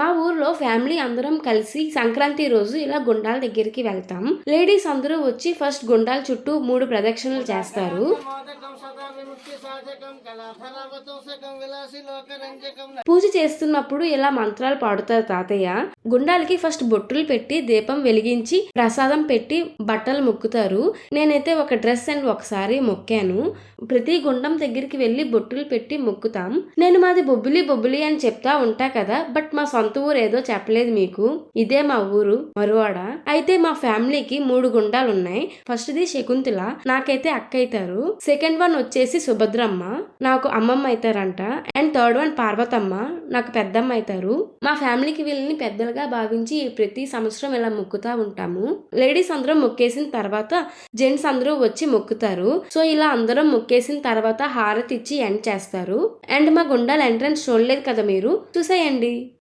మా ఊర్లో ఫ్యామిలీ అందరం కలిసి సంక్రాంతి రోజు ఇలా గుండాల దగ్గరికి వెళ్తాం. లేడీస్ అందరూ వచ్చి ఫస్ట్ గుండాల చుట్టూ మూడు ప్రదక్షిణలు చేస్తారు. పూజ చేస్తున్నప్పుడు ఇలా మంత్రాలు పాడుతారు తాతయ్య. గుండాలకి ఫస్ట్ బొట్టులు పెట్టి దీపం వెలిగించి ప్రసాదం పెట్టి బట్టలు మొక్కుతారు. నేనైతే ఒక డ్రెస్ అండ్ ఒకసారి మొక్కాను. ప్రతి గుండం దగ్గరికి వెళ్ళి బొట్టులు పెట్టి మొక్కుతాం. నేను మాది బొబ్బిలి బొబ్బిలి అని చెప్తా ఉంటా కదా బట్ మా సొంత ఊరు ఏదో చెప్పలేదు మీకు. ఇదే మా ఊరు మరువాడ. అయితే మా ఫ్యామిలీకి మూడు గుండాలు ఉన్నాయి ఫస్ట్ది శకుంతల. నాకైతే అక్క అవుతారు సెకండ్ వన్ వచ్చేసి సుభద్రమ్మ. నాకు అమ్మమ్మ అవుతారంట అండ్ థర్డ్ వన్ పార్వతమ్మ. నాకు పెద్దమ్మ అవుతారు మా ఫ్యామిలీకి వీళ్ళని పెద్దలుగా భావించి ప్రతి సంవత్సరం ఇలా మొక్కుతా ఉంటాము. లేడీస్ అందరం మొక్కేసిన తర్వాత జెంట్స్ అందరూ వచ్చి మొక్కుతారు. సో ఇలా అందరం మొక్కేసిన తర్వాత హారతి ఇచ్చి ఎండ్ చేస్తారు. అండ్ మా గుండాల ఎంట్రన్స్ చూడలేదు కదా మీరు? చూసేయండి.